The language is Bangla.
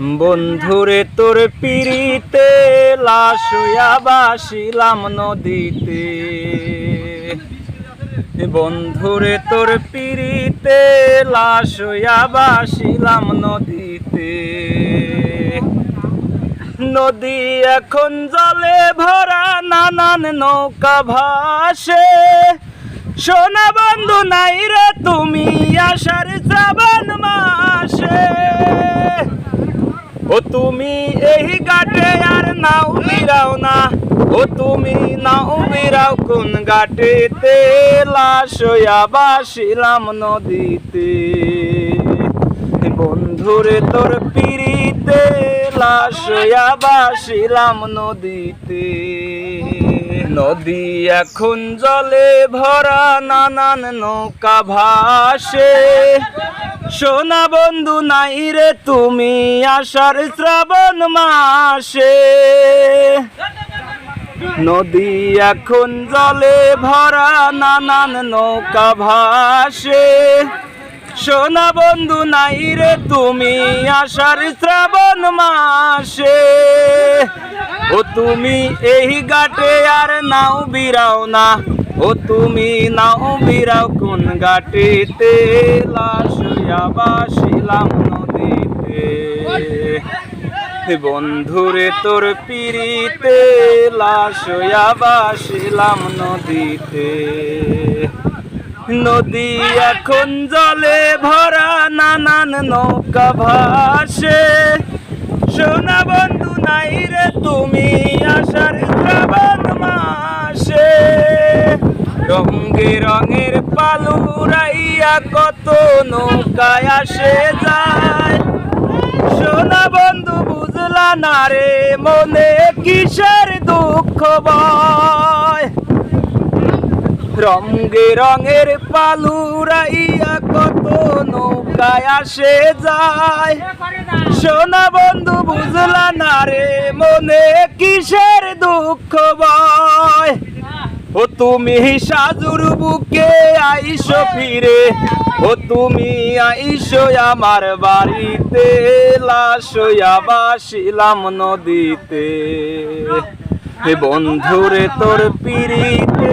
বন্ধুরে, তোর পিড়িতে লাশ হইয়া বাসিলাম নদীতে। বন্ধুরে, তোর পিড়িতে লাশ হইয়া বাসিলাম নদীতে। নদী এখন জলে ভরা, নানান নৌকা ভাসে। সোনা বন্ধু নাই রে, তুমি আষাঢ় শ্রাবণ মাসে ও তুমি এই ঘাটে আর নাও বিরাও না। ও তুমি নাও বিরাও কোন ঘাটেতে? লাশ হইয়া বাসিলাম নদীতে। বন্ধুরে, তোর পিড়িতে লাশ নদীতে। নদী এখন জলে ভরা নানান নৌকা ভাসে। সোনা বন্ধু নাই রে, তুমি আষাঢ় শ্রাবণ মাসে। নদী এখন জলে ভরা নানান নৌকা ভাসে। সোনা বন্ধু নাই রে তুমি আষাঢ় শ্রাবণ মাসে। ও তুমি এই ঘাটে আর নাও বিরাও না। ও তুমি নাও বিরাও কোন ঘাটেতে। লাশ হইয়া বাসিলাম নদীতে। বন্ধুরে তোর পিড়িতে, লাশ বাসিলাম নদীতে। নদী এখন জলে ভরা, নানান নৌকা ভাসে। সোনা বন্ধু, নাই রে তুমি আষাঢ় শ্রাবণ মাসে। রঙে রঙের পালুরাইয়া কত নৌকায় আসে যায়। সোনা বন্ধু, বুঝলা না রে মনে কিসের দুঃখ বয়? রঙে রঙের পালুরাইয়া কত নৌকায় আসে যায়। সোনা বন্ধু, বুঝলা না রে মনে কিসের দুঃখ বয় ও তুমি সাজুর বুকে আইসো ফিরে, ও তুমি আইসো আমার বাড়িতে, লাশ হইয়া বাসিলাম নদীতে। বন্ধুরে, তোর পিড়িতে